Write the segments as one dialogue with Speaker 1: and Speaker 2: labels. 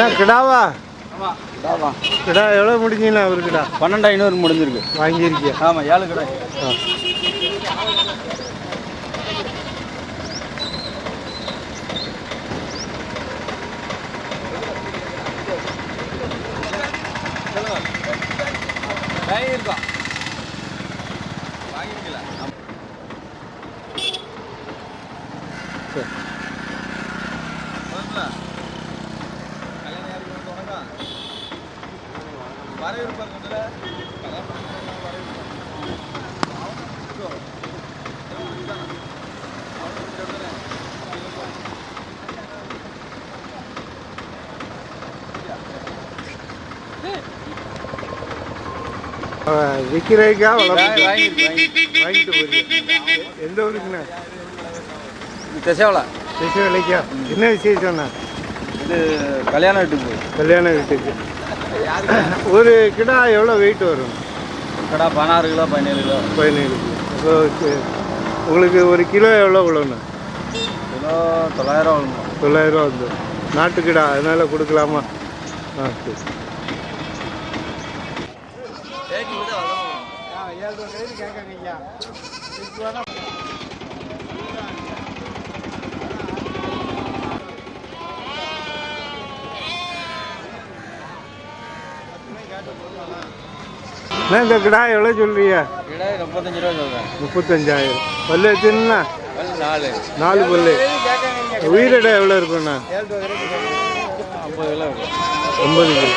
Speaker 1: என்ன கிடாவா? கிடா எவ்வளோ முடிஞ்சீங்கண்ணா ஒரு கிடா
Speaker 2: பன்னெண்டு ஐநூறு முடிஞ்சிருக்கு.
Speaker 1: வாங்கியிருக்கியா?
Speaker 2: ஆமாம் ஏழு கடை.
Speaker 1: ஆ.
Speaker 2: வாங்கியிருக்கோம்
Speaker 1: சரி விற்கிறதுக்கா வளர்ப்பு வாங்கிட்டு போறீங்க எந்த ஊருக்குண்ணா
Speaker 2: திசைவலை
Speaker 1: விச விலைக்கா என்ன விசேஷம்ண்ணா
Speaker 2: இது கல்யாண வீட்டுக்கு
Speaker 1: கல்யாண வீட்டுக்கு ஒரு கிடா எவ்வளோ வெயிட் வரும்
Speaker 2: கடை பதினாறு கிலோ பதினேழு கிலோ
Speaker 1: பதினேழு கிலோ அப்போ கு- உங்களுக்கு ஒரு கிலோ எவ்வளோ விழுண்ணா
Speaker 2: கிலோ தொள்ளாயிரம்
Speaker 1: தொள்ளாயிரரூவா வந்து நாட்டு கிடா அதனால் கொடுக்கலாமா ஆ சரி அண்ணா, இந்த கிடா எவ்வளோ சொல்றீங்க?
Speaker 2: கடை முப்பத்தஞ்சு ரூபா சொல்கிறேன்
Speaker 1: முப்பத்தஞ்சாயிரம். பல்லு வச்சுன்னா?
Speaker 2: நாலு.
Speaker 1: நாலு பல்லு. உயிரிடை எவ்வளோ இருக்குண்ணா
Speaker 2: ஐம்பது கிலோ
Speaker 1: ஒன்பது கிலோ.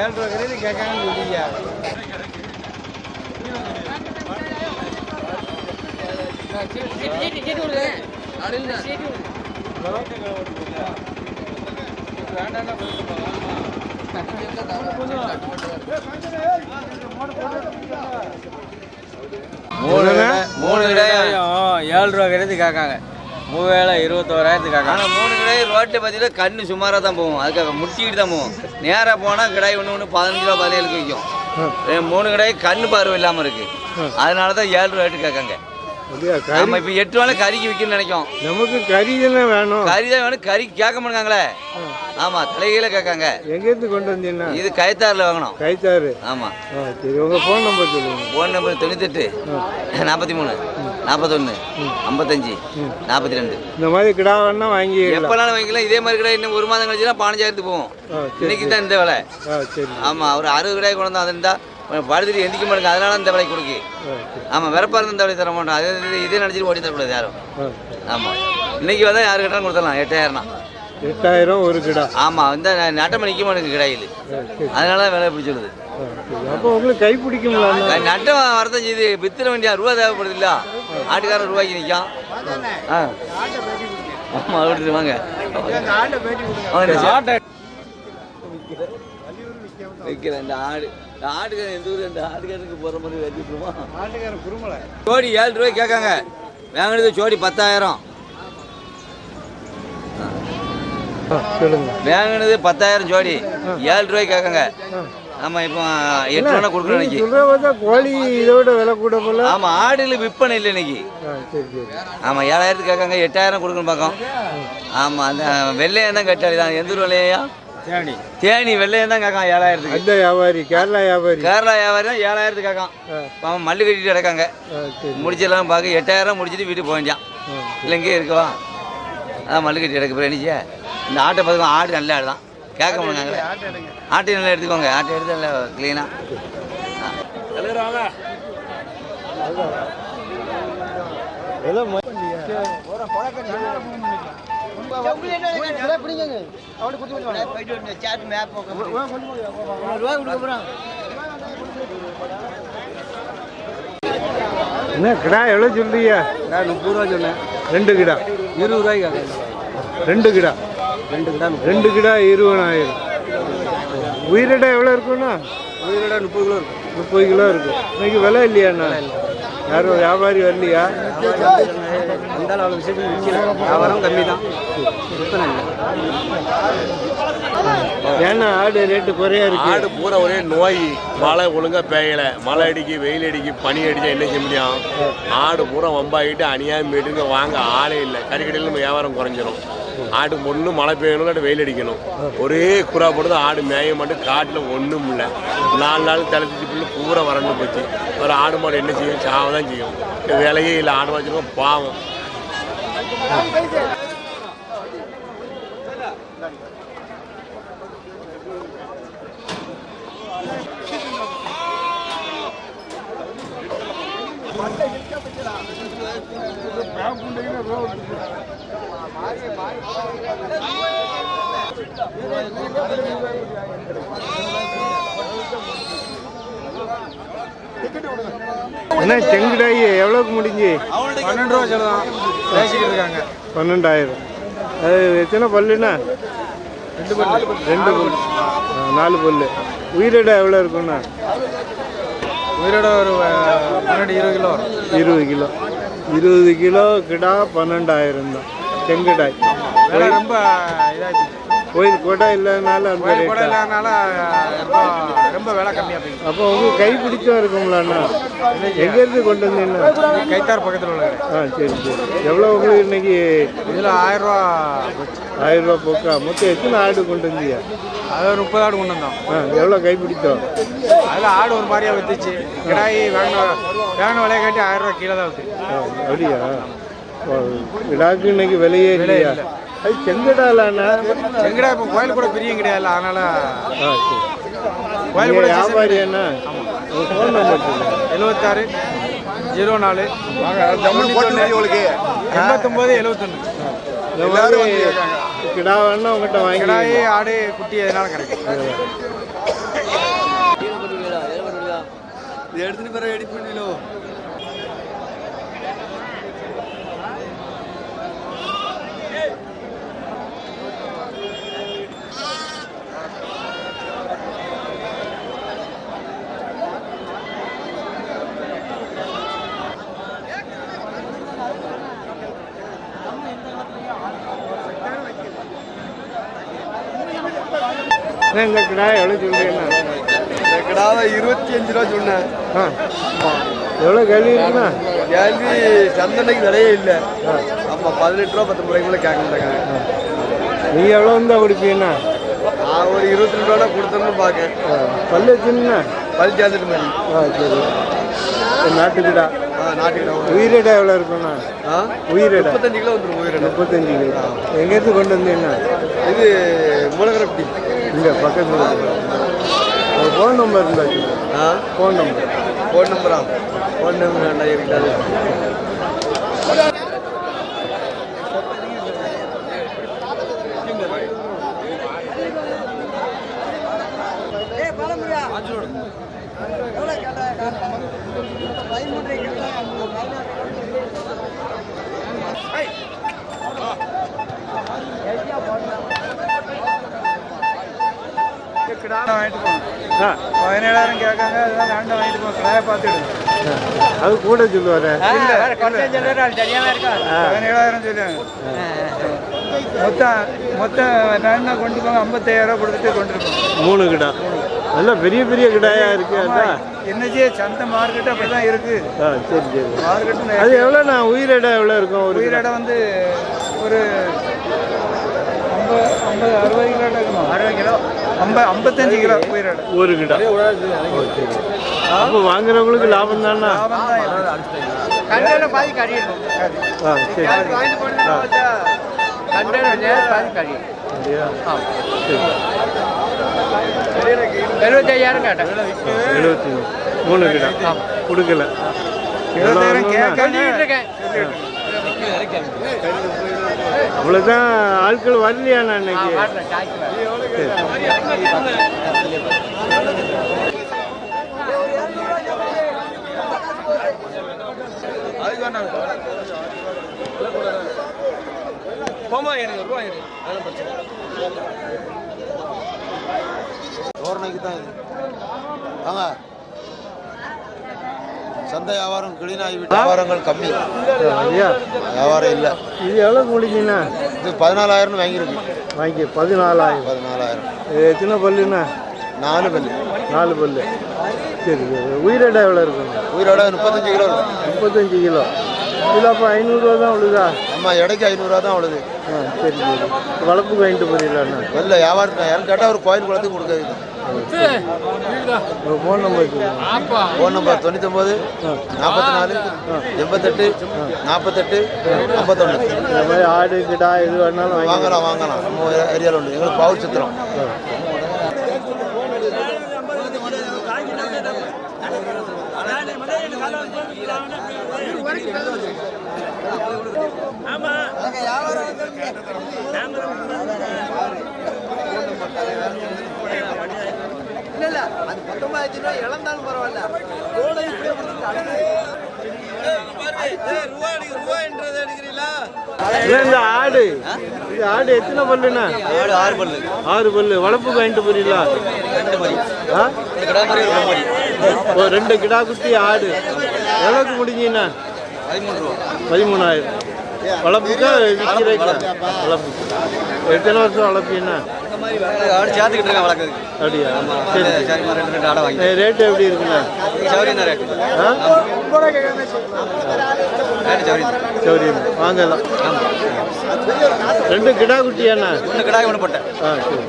Speaker 2: ஏழு ரூபா கேட்காங்கன்னு சொல்லியா மூணு மூணு கடையும் ஏழு ரூபா கிடையாது கேட்காங்க மூவேல இருபத்தோராயிரத்துக்கு கேட்காங்க
Speaker 3: ஆனால் மூணு கிடாய் ரோட்டை பார்த்தீங்கன்னா கண்ணு சுமாராக தான் போகும் அதுக்காக முட்டிக்கிட்டு தான் போகும் நேராக போனால் கிடாய் ஒன்று ஒன்று பதினஞ்சு ரூபா பதினேழுக்கு விற்கும்
Speaker 1: ஆ,
Speaker 3: மூணு கிடாய் கண்ணு பார்வை இல்லாமல் இருக்கு அதனால தான் ஏழு ரூபா ரேட்டு கேட்காங்க நம்ம இப்போ எட்டு ரூபாய் கறிக்கு விற்கணும்னு நினைக்கும்
Speaker 1: நமக்கு கறி தானே வேணும்.
Speaker 3: கறி தான் வேணும். கறிக்கு கேட்க மாட்டாங்களே. ஆமாம் தலைகீழ கேட்காங்க.
Speaker 1: எங்கேருந்து கொண்டு வந்தீங்கன்னா?
Speaker 3: இது கயத்தாரில் வாங்கணும்.
Speaker 1: கைத்தாறு
Speaker 3: ஆமாம்
Speaker 1: சரி உங்கள் ஃபோன் நம்பர் சொல்லுங்க.
Speaker 3: ஃபோன் நம்பர் தொண்ணூத்தெட்டு நாற்பத்தி மூணு நாற்பத்தொன்று ஐம்பத்தஞ்சு நாற்பத்தி ரெண்டு
Speaker 1: இந்த மாதிரி கிடா வேணா வாங்கிக்கலாம்.
Speaker 3: எப்போனாலும் வாங்கிக்கலாம். இதே மாதிரி கிடாய் இன்னும் ஒரு மாதம் கழிச்சுனா பதினஞ்சாயிரத்துக்கு போகும்.
Speaker 1: ஆ சரி
Speaker 3: இன்னைக்கு தான் இந்த விலை. ஆமாம் ஒரு அறுபது கடாய் கொண்டு வந்து அது இருந்தால் படுத்துட்டு எந்திக்க மாட்டேங்க அதனால இந்த விலைக்கு கொடுக்கு ஆமாம் விறப்பா இருந்து இந்த விலை தர மாட்டோம் அதே இது- இதே நினச்சிட்டு ஓடி தரக்கூடாது யாரும் ஆமாம் இன்னைக்கு வந்தால் யாரு கிட்டாலும் கொடுத்துடலாம் எட்டாயிரம்னா
Speaker 1: எட்டாயிரம் ஒரு கிடா
Speaker 3: ஆமாம் இந்த நட்டமை நிற்க மாட்டேங்குது கடையில் அதனால தான் விலை பிடிச்சிடுது
Speaker 1: அப்போ உங்களுக்கு கை பிடிக்குங்களா
Speaker 3: நட்டம் வரதான் செய்யுது வித்துற வேண்டிய ரூபா தேவைப்படுது இல்ல ஆட்டுக்காரன் ரூபாய்க்கு நிற்கும் ஆ ஆமாம் விட்டுட்டு வாங்க வாங்க, வைக்கிறேன் இந்த ஆடு ஆட்டுக்காரன் எந்த ஊர்? இந்த ஆட்டுக்காரனுக்கு போகிற மாதிரி வெட்டிட்டுருமா
Speaker 1: ஆட்டுக்காரன் குருமலை.
Speaker 3: ஜோடி ஏழு ரூபாய் கேட்காங்க. வாங்கினது ஜோடி பத்தாயிரம். வாங்கினது பத்தாயிரம் ஜோடி. ஏழு ரூபாய் கேட்காங்க. ஆமாம் இப்போ எட்டு ரூபா கொடுக்குறோம் இன்னைக்கு.
Speaker 1: கோழி இதோட விலை கூட போல.
Speaker 3: ஆமாம் ஆடுல விற்பனை இல்லை இன்னைக்கு.
Speaker 1: ஆ சரி சரி.
Speaker 3: ஆமாம் ஏழாயிரத்துக்கு கேட்காங்க எட்டாயிரம் கொடுக்கணும் பார்க்கோம் ஆமாம் அந்த வெள்ளையம் தான் கட்டாளி தான் எந்த ஊர் வெள்ளையா
Speaker 2: தேனி.
Speaker 3: தேனி வெள்ளையம் தான் கேட்கான் ஏழாயிரத்துக்கு.
Speaker 1: அந்த வியாபாரி கேரளா வியாபாரி.
Speaker 3: கேரளா வியாபாரி தான் ஏழாயிரத்துக்கு கேட்கான்.
Speaker 1: ஆ.
Speaker 3: அவன் மல்லு கட்டிட்டு கிடக்காங்க. முடிச்செல்லாம் பார்க்க எட்டாயிரம் முடிச்சிட்டு வீட்டுக்கு போக வேண்டியான்
Speaker 1: ஆ
Speaker 3: இல்லை இங்கே இருக்கவா? அதான் மல்லு கட்டி கிடக்கு பிரணிச்சே இந்த ஆட்டை பார்த்துக்கோ ஆடு நல்ல ஆடு தான். கேட்க மாட்டாங்களே ஆட்டை நல்லா எடுத்துக்கோங்க ஆட்டை எடுத்து நல்லா க்ளீனாக
Speaker 1: என்ன கிடா எவ்வளோ சொல்றீங்க?
Speaker 2: நான் முப்பது ரூபா சொன்னேன்.
Speaker 1: ரெண்டு கிடா.
Speaker 2: இருபது ரூபாய்க்கு
Speaker 1: ரெண்டு கிடா.
Speaker 2: ரெண்டு கிடா
Speaker 1: ரெண்டு கிடா இருபதாயிரம். உயிரிடை எவ்வளோ இருக்குண்ணா
Speaker 2: உயிரோட முப்பது கிலோ இருக்கும்
Speaker 1: முப்பது கிலோ இருக்கும் இன்னைக்கு விலை இல்லையாண்ணா யாரும் வியாபாரி வரலையா?
Speaker 2: அந்த அளவு விஷயத்துக்கு விற்கல. வியாபாரம் கம்மி தான் விற்பனை இல்லை.
Speaker 1: ஏன்னா ஆடு ரேட்டு குறையா இருக்கு.
Speaker 4: ஆடு பூரா ஒரே நோய் மழை ஒழுங்கா பெய்யல. மழை அடிக்கி வெயில் அடிக்கி பனி அடிச்சா என்ன செய்ய முடியும்? ஆடு பூரா வம்பாகிட்டு அநியாயம் போயிட்டு வாங்க ஆளே இல்லை. கறிக்கடையில் நம்ம வியாபாரம் குறைஞ்சிரும். ஆடு ஒன்று மழை பெய்யணும் இல்லாட்டி வெயில் அடிக்கணும். ஒரே குறா போடுறது ஆடு மேய மட்டும் காட்டில் ஒன்றும் இல்லை. நாலு நாள் தலைச்சிச்சு புல்லு பூரா வறண்டு போச்சு. ஒரு ஆடு மாடு என்ன செய்யும்? சாவை தான் செய்யும். விலையே இல்லை ஆடு வச்சிருக்கோம் பாவம்.
Speaker 1: என்ன செங்குடாய் எவ்வளோக்கு முடிஞ்சு?
Speaker 2: பன்னெண்டு ரூபா சொல்லலாம் பேசிக்கிட்டு இருக்காங்க.
Speaker 1: பன்னெண்டாயிரம். அது எத்தனை பல்லுண்ணா ரெண்டு பல்லு. ரெண்டு பல்லு. நாலு பல்லு. உயிரிடை எவ்வளோ இருக்குண்ணா
Speaker 2: உயிரோட ஒரு பன்னெண்டு இருபது கிலோ
Speaker 1: இருபது கிலோ. இருபது கிலோ கிடா பன்னெண்டாயிரம் தான். செங்குடாய்.
Speaker 2: ரொம்ப இதாகிடுச்சு
Speaker 1: கோயில் கொடை இல்லாதனால அந்த
Speaker 2: கோயில் கூட இல்லாதனால ரொம்ப விலை கம்மியாக போயிடுச்சு.
Speaker 1: அப்போ உங்க கை பிடிச்சா இருக்கும்லண்ணா எங்கேருந்து கொண்டு வந்தீங்கன்னா
Speaker 2: கைத்தார் பக்கத்தில் உள்ள
Speaker 1: ஆ சரி சரி. எவ்வளோ உங்களுக்கு இன்னைக்கு?
Speaker 2: இதில் ஆயிரம் ரூபா
Speaker 1: ஆயிரம் ரூபா போக்கா? மொத்தம் எத்தனை ஆடு கொண்டு வந்தியா
Speaker 2: அது ஒரு முப்பது ஆடு கொண்டு வந்தோம்.
Speaker 1: ஆ எவ்வளோ கை பிடித்தோம்?
Speaker 2: அதில் ஆடு ஒரு மாதிரியா வித்துச்சு. கிடாயி வேணும் வேணும் விலையை காட்டி ஆயிரம் ரூபா கீழே தான் வித்து
Speaker 1: அப்படியா? ஓ, விடாக்கு இன்னைக்கு விலையே இல்லையா? அது செங்கடாலாண்ணா.
Speaker 2: எங்கடா இப்போ கோயில் கூட பிரியும் கிடையாது அதனால கோயில் கூட
Speaker 1: வியாபாரி என்ன? ஃபோன் நம்பர்
Speaker 2: எழுபத்தாறு ஜீரோ நாலு. எண்பத்தொம்போது எழுபத்தொன்று
Speaker 1: கிடா வேணா உங்கள்கிட்ட வாங்கி
Speaker 2: கிடாயி ஆடு குட்டி எதனால கிடைக்கும்.
Speaker 3: எடுத்துட்டு பிறகு எடிட் பண்ணிடலாம்
Speaker 1: இந்த கிடா எவ்வளோ சொல்றீங்கண்ணா
Speaker 3: இந்த கிடாவை இருபத்தி அஞ்சு ரூபா சொன்னேன்.
Speaker 1: ஆ. எவ்வளோ கேள்வி இருக்குண்ணா
Speaker 3: கேள்வி சந்தனைக்கு விலையே இல்லை. ஆமாம் பதினெட்டு ரூபா பத்து ரூபாய்க்குள்ள கேட்க மாட்டாங்க.
Speaker 1: நீங்கள் எவ்வளோ இருந்தால் கொடுப்பீங்கண்ணா
Speaker 3: நான் ஒரு இருபத்தி ரெண்டு ரூபா கொடுத்தோம்னு பார்க்கேன்.
Speaker 1: பல்லு வச்சுங்கண்ணா
Speaker 3: பல் சேர்ந்துட்டு மாதிரி
Speaker 1: ஆ சரி. இது நாட்டு கிடா.
Speaker 3: ஆ நாட்டு கிடா.
Speaker 1: உயிரிடை எவ்வளோ இருக்குண்ணா
Speaker 3: ஆ?
Speaker 1: உயிரிடை.
Speaker 3: முப்பத்தஞ்சு கிலோ வந்துடும் உயிரினம்
Speaker 1: முப்பத்தஞ்சு கிலோ. எங்கேருந்து கொண்டு வந்தீங்கண்ணா
Speaker 3: இது மூலகரப்பட்டி.
Speaker 1: இங்கே பக்கத்தில் ஃபோன் நம்பர் இருந்தா
Speaker 3: ஆ?
Speaker 1: ஃபோன் நம்பர்
Speaker 3: ஃபோன் நம்பரா ஃபோன் நம்பர் இருக்காது
Speaker 2: கிடா வாங்கிட்டு போகணும். பதினேழாயிரம் கேட்காங்க அதெல்லாம் வேண்டாம் வாங்கிட்டு போங்க கிடாயை பார்த்துடு.
Speaker 1: அது கூட சொல்லுவார்.
Speaker 2: பதினேழாயிரம் சொல்லுவாங்க மொத்தம் மொத்தம் வேணா கொண்டு போங்க ஐம்பத்தாயிரம் கொடுத்துட்டு கொண்டு இருக்கோம்
Speaker 1: மூணு கிடா. நல்லா பெரிய பெரிய கிடாயா இருக்கு அதான்.
Speaker 2: என்னச்சு சந்தை மார்க்கெட் அப்படி தான் இருக்கு.
Speaker 1: ஆ சரி சரி.
Speaker 2: மார்க்கெட்
Speaker 1: அது எவ்வளோண்ணா உயிரிடை எவ்வளோ இருக்கும் ஒரு?
Speaker 2: உயிரிடை வந்து ஒரு ஐம்பது ஐம்பது அறுபது கிலோ இருக்குமா? அறுபது கிலோ. ஐம்பது ஐம்பத்தஞ்சு கிலோ உயிரிடை
Speaker 1: ஒரு சரி அப்போ வாங்குறவங்களுக்கு லாபம் தானா?
Speaker 2: பாதி கறி இருக்கும்
Speaker 1: ஆ சரி.
Speaker 2: பாதி எழுபத்தையாயிரம் கேட்டேன்.
Speaker 1: எழுபத்தி மூணு கிடா. கொடுக்கல.
Speaker 2: இருபத்தாயிரம் கேட்க
Speaker 1: அவ்வளோதான் ஆட்கள் வரலையா இன்னைக்கு? அன்னைக்கு
Speaker 3: போமா எனக்கு ரூபா எனக்கு அதெல்லாம் பிரச்சனை தோரணைக்கு தான் இது. வாங்க.
Speaker 5: சந்தை வியாபாரம் கிளீன் ஆகிவிட்டு வியாபாரங்கள் கம்மி.
Speaker 1: ஐயா.
Speaker 5: வியாபாரம் இல்லை.
Speaker 1: இது எவ்வளோ முடிஞ்சுண்ணா
Speaker 5: இது பதினாலாயிரம்னு வாங்கியிருக்கு.
Speaker 1: வாங்கி பதினாலாயிரம்.
Speaker 5: பதினாலாயிரம்.
Speaker 1: இது எத்தனை பல்லுண்ணா?
Speaker 5: நாலு பல்லு.
Speaker 1: நாலு பல்லு. சரி சரி. உயிரிட எவ்வளோ இருக்குங்க
Speaker 5: உயிரோட முப்பத்தஞ்சு கிலோ இருக்கும்
Speaker 1: முப்பத்தஞ்சு கிலோ. கிலோ அப்போ ஐநூறுரூவா தான் விழுதா?
Speaker 5: நம்ம எடைக்கு ஐநூறுரூவா தான் உள்ளது
Speaker 1: ஆ சரி சரி. வளர்ப்பு வாங்கிட்டு போறீங்களாண்ணா
Speaker 5: வெளில வியாபாரம் யாரும் கேட்டால் ஒரு கோயில் குளத்துக்கு கொடுக்குறது
Speaker 1: உங்கள் ஃபோன் நம்பர்
Speaker 5: ஃபோன் நம்பர் தொண்ணூத்தொம்பது நாற்பத்தி நாலு எண்பத்தெட்டு நாற்பத்தெட்டு ஐம்பத்தொன்று
Speaker 1: இந்த மாதிரி ஆடு கிடா எது வேணாலும் வாங்கி
Speaker 5: வாங்கலாம் வாங்கலாம். நம்ம ஏரியாவில் உண்டு. எங்களுக்கு பவுல் சித்திரம்.
Speaker 1: இல்லை இந்த ஆடு. இது ஆடு எத்தனை பல்லுண்ணா?
Speaker 6: ஆடு ஆறு பல்லு.
Speaker 1: ஆறு பல்லு. வளர்ப்புக்கு வாங்கிட்டு போறீங்களா
Speaker 6: ரெண்டு கடை
Speaker 1: குட்டி ஆடு. எவ்வளோக்கு
Speaker 6: ரூபா.
Speaker 1: பதிமூணாயிரம். வளர்ப்புக்கா விற்கிறீங்களா வளர்ப்புக்கு எத்தனை வருஷம் வளர்ப்பீங்கண்ணா?
Speaker 6: சேர்த்துக்கிட்டு இருக்கேன் வளர்க்குறதுக்கு
Speaker 1: அப்படியா? சரி சரி.
Speaker 6: சரிம்மா ரெண்டு ரெண்டு ஆடை வாங்கி
Speaker 1: ரேட்டு எப்படி இருக்குண்ணா?
Speaker 6: தான் ரேட்டு
Speaker 1: ஆ?
Speaker 6: சௌரியம்.
Speaker 1: வாங்கலாம். ரெண்டு கிடா குட்டியாண்ணா?
Speaker 6: ஒன்று கடாய் ஒன்று போட்டேன்
Speaker 1: ஆ சரி.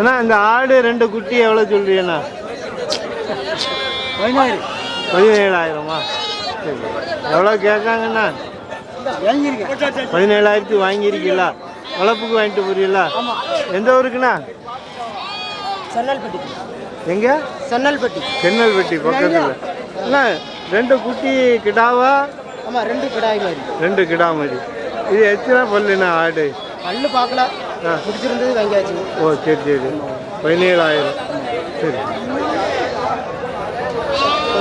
Speaker 1: அண்ணா இந்த ஆடு ரெண்டு குட்டி எவ்வளோ சொல்றீங்கண்ணா?
Speaker 7: பதினாயிரம்
Speaker 1: பதினேழாயிரமா? சரி எவ்வளோ கேட்காங்கண்ணா பதினேழாயிரத்துக்கு வாங்கியிருக்கீங்களா? வளர்ப்புக்கு வாங்கிட்டு போறீங்களா? எந்த ஊருக்குண்ணா?
Speaker 7: சன்னல்பட்டி.
Speaker 1: எங்க?
Speaker 7: சன்னல்பட்டி.
Speaker 1: சென்னல்பட்டி பக்கத்தில். அண்ணா ரெண்டு குட்டி கிடாவா?
Speaker 7: ஆமாம் ரெண்டு கிடாய் மாதிரி.
Speaker 1: ரெண்டு கிடா மாதிரி. இது எத்தனை பல்லுண்ணா ஆடு?
Speaker 7: கல்லு பார்க்கல
Speaker 1: ஆ
Speaker 7: பிடிச்சிருந்தது வாங்கியாச்சு.
Speaker 1: ஓ சரி சரி. பதினேழாயிரம். சரி.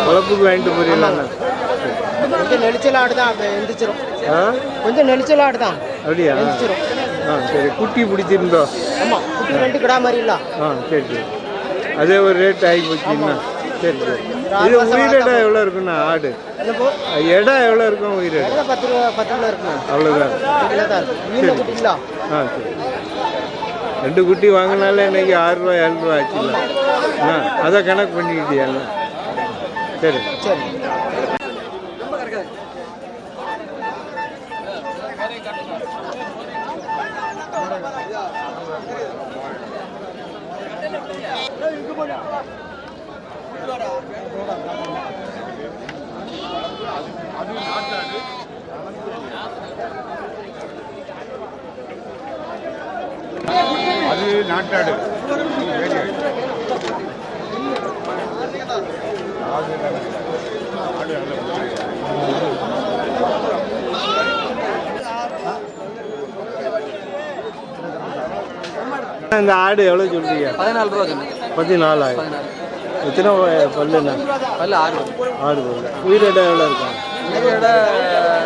Speaker 1: வளர்ப்புக்கு வாங்கிட்டு போறீங்களாண்ணா
Speaker 7: கொஞ்சம் நெளிச்சல் ஆடு தான் எந்திரிச்சிரும்.
Speaker 1: ஆ?
Speaker 7: கொஞ்சம் நெளிச்சல் ஆடு தான்.
Speaker 1: அப்படியா?
Speaker 7: எந்திரிச்சிரும்.
Speaker 1: ஆ சரி. குட்டி பிடிச்சிருந்தோ?
Speaker 7: ஆமாம் குட்டி ரெண்டு கிடா மாதிரி இல்ல.
Speaker 1: ஆ சரி சரி. அதே ஒரு ரேட் ஆகி போச்சுண்ணா சரி சரி. இது உயிரிடை எவ்வளோ இருக்குண்ணா ஆடு? இடம் எவ்வளோ இருக்கும் உயிரிடை
Speaker 7: எவ்வளோ பத்து ரூபா பத்து
Speaker 1: அவ்வளோதான்
Speaker 7: தான் இருக்கும் இல்ல
Speaker 1: ஆ சரி. ரெண்டு குட்டி வாங்கினாலே இன்னைக்கு ஆறு ரூபா ஏழு ரூபா ஆச்சுல்ல. ஆ அதை கணக்கு பண்ணிக்கிட்டியல்ல சரி.
Speaker 7: சரி.
Speaker 1: இந்த ஆடு எவ்வளோ சொல்றீங்க?
Speaker 6: பதினாலு ரூபா
Speaker 1: பதினாலாயிரம் எத்தனை பல்லுண்ணா
Speaker 6: பல்லு ஆறு
Speaker 1: ஆடு பல்லு உயிரிடை எவ்வளோ இருக்கும்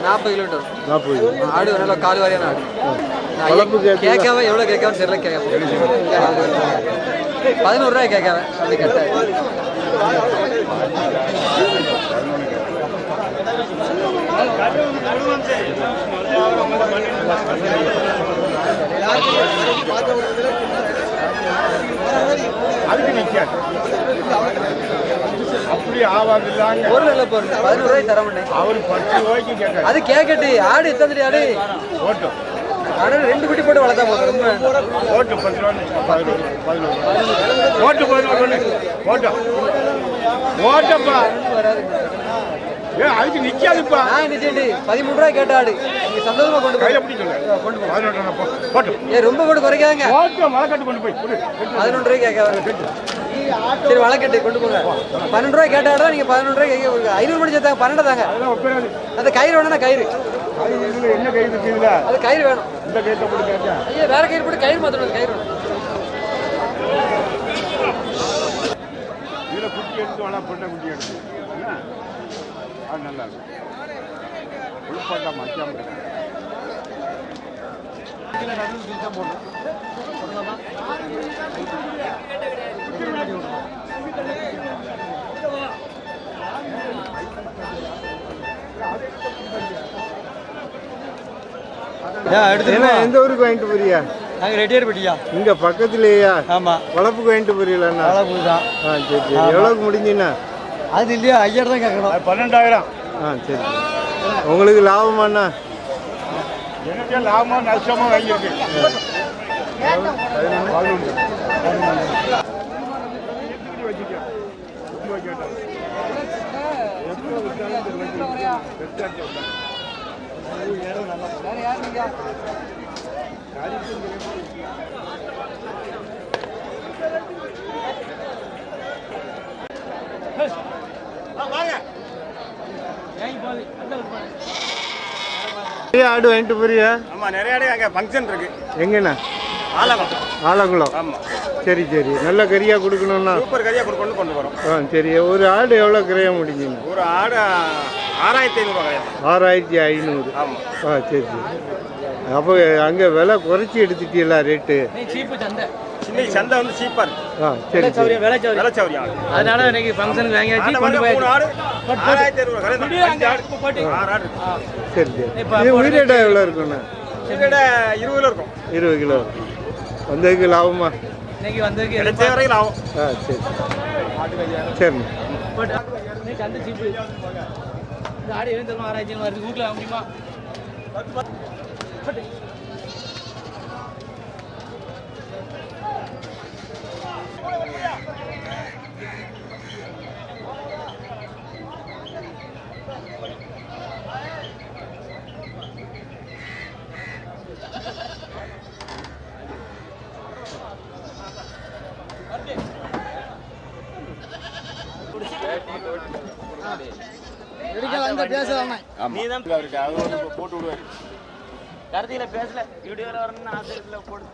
Speaker 6: நாற்பது கிலோமீட்டர்
Speaker 1: நாற்பது
Speaker 6: ஆடு நல்லா கால் வாரியான ஆடு. கேட்காம எவ்வளோ கேட்காம தெரியல கேட்காம. பதினோரு ரூபாய் கேட்காம. அப்படி
Speaker 8: அதுக்கு நிற்காது அப்படி ஆகாது இல்லாங்க
Speaker 6: பொருள் இல்லை பொருள் பதினோரு ரூபாய் தர மாட்டேன்
Speaker 8: அவர் பத்து ரூபாய்க்கு கேட்காது
Speaker 6: அது கேட்கட்டு ஆடு எத்தனை ஆடு?
Speaker 8: ஓட்டும்
Speaker 6: ஆனால் ரெண்டு குட்டி போட்டு வளர்த்தா போதும்.
Speaker 8: ஓட்டு பத்து ஓட்டு பதினோரு ஓட்டம் ஓட்டப்பா. அதுக்கு நிக்காதுப்பா.
Speaker 6: நான் நிச்சயண்டி பதிமூணு ரூபாய் கேட்ட ஆடு நீங்க சந்தோஷமா கொண்டு போய் கொண்டு போ. ஏ ரொம்ப போட்டு குறைக்காங்க
Speaker 8: மலைக்கட்டு கொண்டு போய் கொடு.
Speaker 6: பதினொன்று ரூபாய் கேட்க சரி வழக்கட்டு கொண்டு போங்க. பன்னெண்டு ரூபாய் கேட்ட ஆடு நீங்க பதினொன்று ரூபாய் கேட்க ஐநூறு மணி சேர்த்தாங்க. பன்னெண்டு தாங்க.
Speaker 8: அதெல்லாம் ஒப்பிடாது.
Speaker 6: அந்த கயிறு. கயிறு
Speaker 8: இதுல என்ன கை இருக்குதுல
Speaker 6: அது கயிறு வேணும்.
Speaker 8: இந்த கைத்தை போட்டு கேட்டா.
Speaker 6: ஐயா வேற கயிறு போட்டு கயிறு மாத்தணும் கயிறு. வேணும்
Speaker 8: இதுல குட்டி எடுத்து வேணா பொண்ணை குட்டி எடுத்து? அது நல்லா இருக்கும் உள்பட்டா மச்சாம
Speaker 1: ஏன்னா எந்த ஊருக்கு வாங்கிட்டு போறியா
Speaker 6: நாங்கள் ரெட்டியார் பட்டியா
Speaker 1: இங்க பக்கத்துலயா
Speaker 6: ஆமாம்
Speaker 1: வளப்புக்கு வாங்கிட்டு போறீங்களா
Speaker 6: அளவு தான்
Speaker 1: ஆ சரி சரி எவ்வளோக்கு முடிஞ்சுண்ணா
Speaker 6: அது இல்லையா ஐயாயிரம் தான் கேட்கணும்
Speaker 8: பன்னெண்டாயிரம்
Speaker 1: ஆ சரி உங்களுக்கு லாபமாண்ணா
Speaker 8: எனக்கு லாபமா நஷ்டமா வாங்கியிருக்கு பதினொன்று
Speaker 1: நிறைய ஆடு வாங்கிட்டு போறியா?
Speaker 8: ஆமா நிறைய இடம் அங்கே ஃபங்க்ஷன் இருக்கு.
Speaker 1: எங்கண்ணா? ஆலங்குளம்.
Speaker 8: ஆமா.
Speaker 1: சரி சரி. நல்ல கறியா கொடுக்கணும்னா?
Speaker 8: சூப்பர் கறியா கொண்டு கொண்டு வரோம்.
Speaker 1: ஆ சரி. ஒரு ஆடு எவ்வளோ கிரைய முடிஞ்சுண்ணா
Speaker 8: ஒரு ஆடு ஆறாயிரத்தி கறியா
Speaker 1: ஆறாயிரத்தி ஐநூறு.
Speaker 8: ஆமா.
Speaker 1: ஆ சரி சரி. அப்போ அங்கே விலை குறைச்சி எடுத்துட்டீங்களா ரேட்டு?
Speaker 6: சீப்பு சந்தை.
Speaker 8: இன்னைக்கு சந்தை வந்து சீப்பா இருக்கு.
Speaker 1: ஆ சரி சரி.
Speaker 6: விளைச்சவரி
Speaker 8: விலைச்சவரி ஆடு.
Speaker 6: அதனால இன்னைக்கு ஃபங்க்ஷனுக்கு வாங்கியாச்சு
Speaker 8: ஆடு
Speaker 6: கொண்டு போய்
Speaker 8: ஆடு ஆறாயிரத்தி ஆடு. ஆறு ஆடு
Speaker 1: சரி சரி. உயிரிடா எவ்வளோ இருக்குண்ணா?
Speaker 8: இருபதுல இருக்கும்.
Speaker 1: இருபது கிலோ வந்ததுக்கு லாபமா
Speaker 6: இன்னைக்கு வந்ததுக்கு
Speaker 8: கிடைச்ச வரைக்கும் ஆகும்
Speaker 1: ஆ சரி. சரிண்ணா
Speaker 6: இன்னைக்கு அந்த சீப்பு இந்த ஆடு எதுவும் தருமா ஆராய்ச்சி வருது வீட்டில் வாங்க முடியுமா?
Speaker 8: நீ தான் போட்டு விடுவாரு
Speaker 6: கருத்தியில பேசல. வீடியோல வரணும்னு போடு.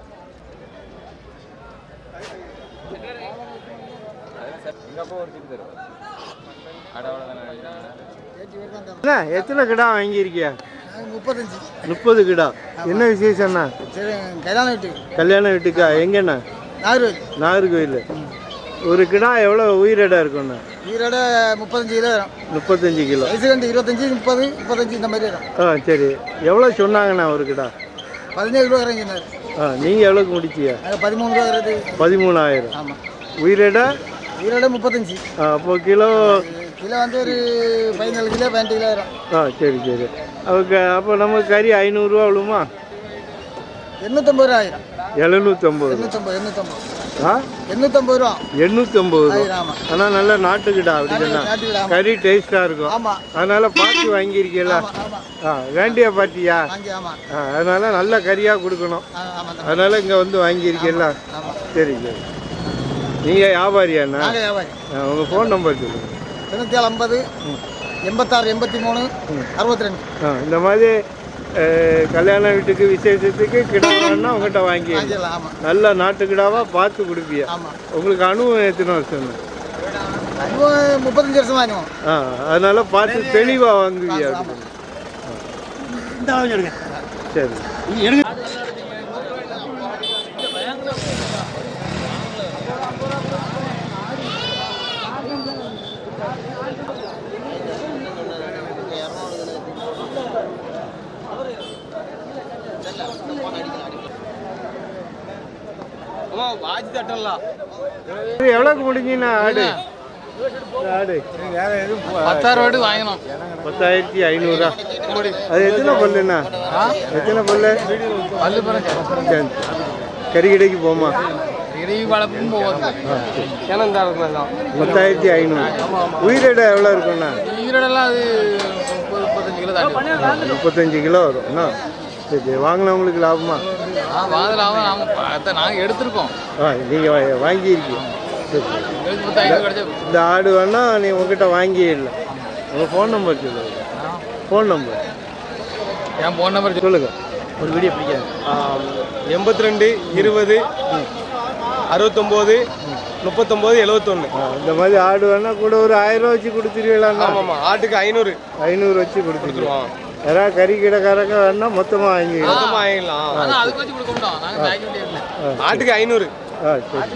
Speaker 1: எத்தனை கிடா வாங்கியிருக்கியா?
Speaker 9: முப்பத்தஞ்சு.
Speaker 1: முப்பது கிடா. என்ன விசேஷம்ண்ணா?
Speaker 9: சரி கல்யாண வீட்டுக்கு.
Speaker 1: கல்யாண வீட்டுக்கா? எங்கண்ணா?
Speaker 9: நாகர்கோவில்.
Speaker 1: நாகர்கோயில் ஒரு கிடா எவ்வளோ உயிரிடா இருக்குண்ணா
Speaker 9: ஈரோட முப்பத்தஞ்சு கிலோ வரும்.
Speaker 1: முப்பத்தஞ்சு கிலோ.
Speaker 9: வயசு கண்டு இருபத்தஞ்சு முப்பது முப்பத்தஞ்சு இந்த மாதிரி வரும்.
Speaker 1: ஆ சரி. எவ்வளோ சொன்னாங்கண்ணா ஒரு கிடா?
Speaker 9: பதினேழு ரூபா இறங்கினார்
Speaker 1: ஆ நீங்கள் எவ்வளோக்கு முடிச்சியா
Speaker 9: நாங்கள் பதிமூணு ரூபா வருது
Speaker 1: பதிமூணாயிரம்.
Speaker 9: ஆமாம்
Speaker 1: உயிரிடா?
Speaker 9: ஈரோட முப்பத்தஞ்சு.
Speaker 1: ஆ, அப்போ கிலோ
Speaker 9: கிலோ வந்து ஒரு பதினாலு கிலோ பதினெட்டு கிலோ வரும்.
Speaker 1: ஆ சரி சரி. அவங்க அப்போ நமக்கு கறி ஐநூறுரூவா விழுமா?
Speaker 9: எண்ணூற்றம்பது ரூபா ஆயிரம்.
Speaker 1: எழுநூற்றம்பது
Speaker 9: எண்ணூற்றம்பது எண்ணூற்றம்பது
Speaker 1: ஆ?
Speaker 9: எண்ணூற்றம்பது ரூபா.
Speaker 1: எண்ணூற்றம்பது ரூபா. ஆனால் நல்ல நாட்டுக்கிடா
Speaker 9: நாட்டுக்கிடா ஆமாம்
Speaker 1: கறி டேஸ்ட்டாக இருக்கும். அதனால பார்த்து வாங்கியிருக்கீங்களா? ஆ வேண்டிய பார்ட்டியா ஆ அதனால நல்ல கறியாக கொடுக்கணும். அதனால இங்கே வந்து வாங்கியிருக்கீங்களா? சரி சரி. நீங்கள் வியாபாரியாண்ணா
Speaker 9: நாங்கள் வியாபாரி.
Speaker 1: ஆ, உங்க ஃபோன் நம்பர் சொல்லுங்கள்
Speaker 9: தொண்ணூற்றி ஏழு ஐம்பது எண்பத்தாறு எண்பத்தி மூணு அறுபத்தி ரெண்டு.
Speaker 1: இந்த மாதிரி கல்யாண வீட்டுக்கு விசேஷத்துக்கு கிடா வேணும்னா உங்கள்கிட்ட வாங்கி நல்ல நாட்டு கிடாவா பார்த்து கொடுப்பியா? உங்களுக்கு அனுபவம் எத்தனை வருஷம்
Speaker 9: முப்பத்தஞ்சு வருஷமா
Speaker 1: ஆ அதனால பார்த்து தெளிவாக வாங்குவியா சரி.
Speaker 6: தட்டலாம்
Speaker 1: இது எவ்வளோக்கு முடிஞ்சுண்ணா ஆடு? ஆடு.
Speaker 6: பத்தாயிரம்
Speaker 1: பத்தாயிரத்தி ஐநூறுரூவா அது எத்தனை பல்லுண்ணா? எத்தனை பல்லு?
Speaker 6: பல்லு
Speaker 1: சரி. கறி கடைக்கு போமா? ஐநூறு. உயிரிட எவ்வளோ இருக்குண்ணா
Speaker 10: அது முப்பது முப்பத்தஞ்சு கிலோ
Speaker 1: முப்பத்தஞ்சு கிலோ வரும். என்ன சரி சரி. வாங்கினவங்களுக்கு லாபமா?
Speaker 10: வாங்கலாம் நாங்கள் பார்த்த நாங்கள் எடுத்திருக்கோம்.
Speaker 1: நீங்கள் வாங்கியிருக்கீங்க. இந்த ஆடு வேணா நீ உங்ககிட்ட வாங்கிடல உங்கள் ஃபோன் நம்பர் சொல்லுங்க ஃபோன் நம்பர்
Speaker 10: என் ஃபோன் நம்பர்
Speaker 1: சொல்லுங்கள்
Speaker 11: ஒரு வீடியோ பிடிக்காது.
Speaker 8: எண்பத்தி ரெண்டு இருபது அறுபத்தொம்போது முப்பத்தொம்போது எழுபத்தொன்று
Speaker 1: இந்த மாதிரி ஆடு வேணா கூட ஒரு ஆயிரம் ரூபா வச்சு கொடுத்துருவீங்களா
Speaker 8: ஆமாம் ஆட்டுக்கு ஐநூறு.
Speaker 1: ஐநூறு வச்சு கொடுத்துருவோம். யாராவது கறி கடைக்காரங்க வேணா மொத்தமாக வாங்கிக்கலாம்.
Speaker 8: மொத்தமாக வாங்கிக்கலாம்.
Speaker 10: வாங்க
Speaker 8: ஆட்டுக்கு ஐநூறு.
Speaker 1: ஆ சரி.